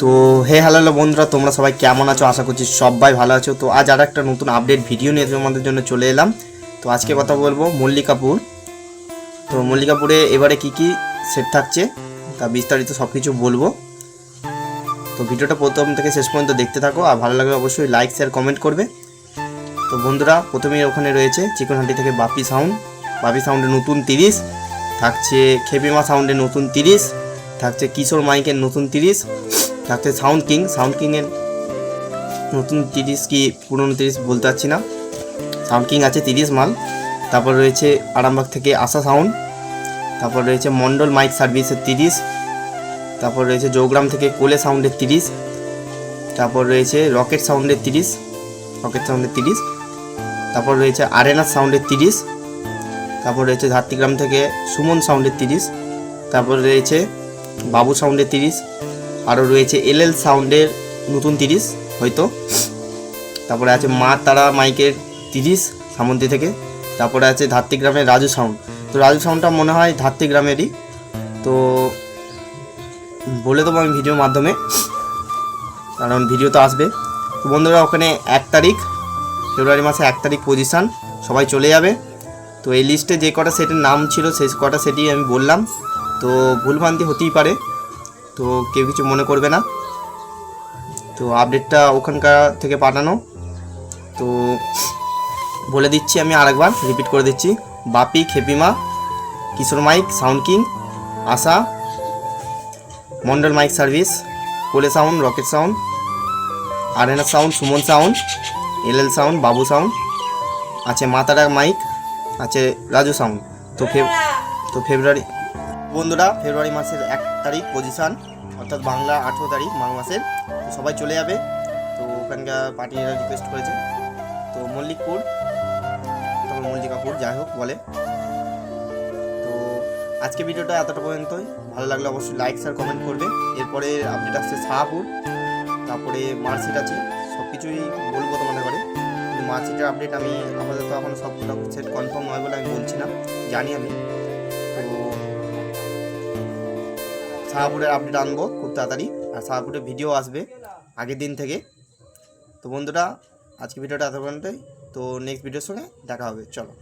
তো হে hello hello বন্ধুরা, তোমরা সবাই কেমন আছো? আশা করছি সবাই ভালো আছো। তো আজ আর একটা নতুন আপডেট ভিডিও নিয়ে তোমাদের জন্য চলে এলাম। তো আজকে কথা বলব মল্লিকাপুর। তো মল্লিকাপুরে এবারে কি কি সেট থাকছে, তা বিস্তারিত সব কিছু বলব। তো ভিডিওটা প্রথম থেকে শেষ পর্যন্ত দেখতে থাকো, আর ভালো লাগলে অবশ্যই লাইক শেয়ার কমেন্ট করবে। তো বন্ধুরা, প্রথমেই ওখানে রয়েছে চিকন হান্ডি থেকে বাপি সাউন্ড বাপি সাউন্ডে নতুন তিরিশ, থাকছে খেপিমা সাউন্ডে নতুন তিরিশ। থাকছে কিশোর মাইকের নতুন তিরিশ, থাকছে সাউন্ড কিং। সাউন্ড কিংয়ের নতুন তিরিশ কি পুরনো তিরিশ বলতে পারছি না। সাউন্ড কিং আছে তিরিশ মাল। তারপর রয়েছে আরামবাগ থেকে আশা সাউন্ড। তারপর রয়েছে মন্ডল মাইক সার্ভিসের তিরিশ। তারপর রয়েছে জৌগ্রাম থেকে কোলে সাউন্ডের তিরিশ। তারপর রয়েছে রকেট সাউন্ডের তিরিশ, রকেট সাউন্ডের তিরিশ। তারপর রয়েছে আরেনা সাউন্ডের তিরিশ। তারপর রয়েছে ধাত্রিগ্রাম থেকে সুমন সাউন্ডের তিরিশ। তারপর রয়েছে বাবু সাউন্ডের তিরিশ আরও রয়েছে এল এল সাউন্ডের নতুন তিরিশ, হয়তো। তারপরে আছে মা তারা মাইকের তিরিশ সামন্তী থেকে। তারপরে আছে ধাত্রিগ্রামের রাজু সাউন্ড। তো রাজু সাউন্ডটা মনে হয় ধাত্রিগ্রামেরই তো বলে দেবো আমি ভিডিওর মাধ্যমে, কারণ ভিডিও তো আসবে। তো বন্ধুরা, ওখানে এক তারিখ, ফেব্রুয়ারি মাসে এক তারিখ পজিশান সবাই চলে যাবে। তো এই লিস্টে যে কটা সেটের নাম ছিল, সেই কটা সেটই আমি বললাম। তো ভুলভ্রান্তি হতেই পারে। তো কেউ কিছু মনে করবে না। তো আপডেটটা ওখানকার থেকে পাঠানো। তো বলে দিচ্ছি আমি আরেকবার রিপিট করে দিচ্ছি। Bapi, Khepima, Kishore mike sound king Asha, Mondal mike service Kole sound rocket sound arena sound Suman sound L L sound Babu sound আছে মাতারা মাইক, আছে রাজু সাউন্ড তো ফেব তো ফেব্রুয়ারি বন্ধুরা, ফেব্রুয়ারি মাসের এক তারিখ পজিশান অর্থাৎ বাংলা আঠেরো তারিখ মাঘ মাসের। সবাই চলে যাবে। তো ওখানকার পার্টিরা রিকোয়েস্ট করেছে। তো মল্লিকপুর তারপর মল্লিকাপুর, যাই হোক বলে। তো আজকে ভিডিওটা এতটা পর্যন্তই। ভালো লাগলে অবশ্যই লাইক শেয়ার কমেন্ট করবে। এরপরে আপডেট আসছে শাহপুর। তারপরে মার্কশিট আছে। সব কিছুই বলব তোমাদের ঘরে। মার্কশিটের আপডেট আমি আপাতত এখনও সবগুলো সেট কনফার্ম হয় বলে আমি বলছি না। জানি আমি। শাহপুরের আপডেট আনব খুব তাড়াতাড়ি। আর সাহাপুরের ভিডিও আসবে আগের দিন থেকে। তো বন্ধুরা, আজকে ভিডিওটা এত পর্যন্তই তো নেক্সট ভিডিওর সঙ্গে দেখা হবে। চলো।